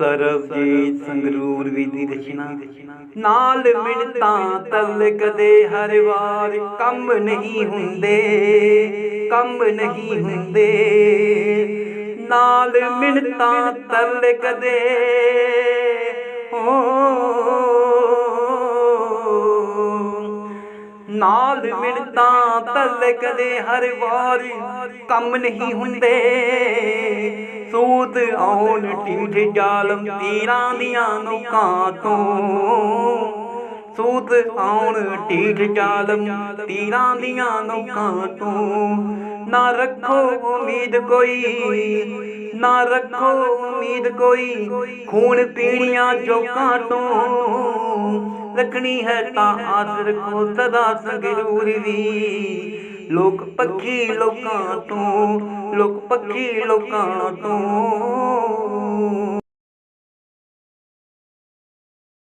ਸਰਬਜੀਤ ਸੰਗਰੂਰ ਵਿਧੀ ਰਚਨਾ ਨਾਲ ਮਿਣਤਾਂ ਤਲ ਕਦੇ ਹਰ ਵਾਰ ਕੰਮ ਨਹੀਂ ਹੁੰਦੇ ਕੰਮ ਨਹੀਂ ਹੁੰਦੇ। ਨਾਲ ਮਿਣਤਾਂ ਤਲ ਕਦੇ ਨਾਲ ਮਿਣਤਾਂ ਤਲ ਕਦੇ ਹਰ ਵਾਰ ਕੰਮ ਨਹੀਂ ਹੁੰਦੇ। ਸੂਤ ਆਉਣ ਟੀਠ ਜਾਲਮ ਤੀਰਾਂ ਦੀਆਂ ਨੋਕਾਂ ਤੋਂ। ਸੂਤ ਆਉਣ ਟੀਠ ਜਾਲਮ ਤੀਰਾਂ ਦੀਆਂ ਨੋਕਾਂ ਤੋਂ। ਨਾ ਰੱਖੋ ਉਮੀਦ ਕੋਈ, ਨਾ ਰੱਖੋ ਉਮੀਦ ਕੋਈ ਖੂਨ ਪੀਣੀਆਂ ਜੋਕਾਂ ਤੋਂ। ਰੱਖਣੀ ਹੈ ਤਾਂ ਆਸ ਰੱਖੋ ਸਦਾ ਸੰਗਰੂਰ ਦੀ। ਲੋਕ ਪੱਖੀ ਲੋਕਾਂ ਤੋਂ ਲੋਕ ਪੱਖੀ ਲੋਕਾਂ ਤੋਂ।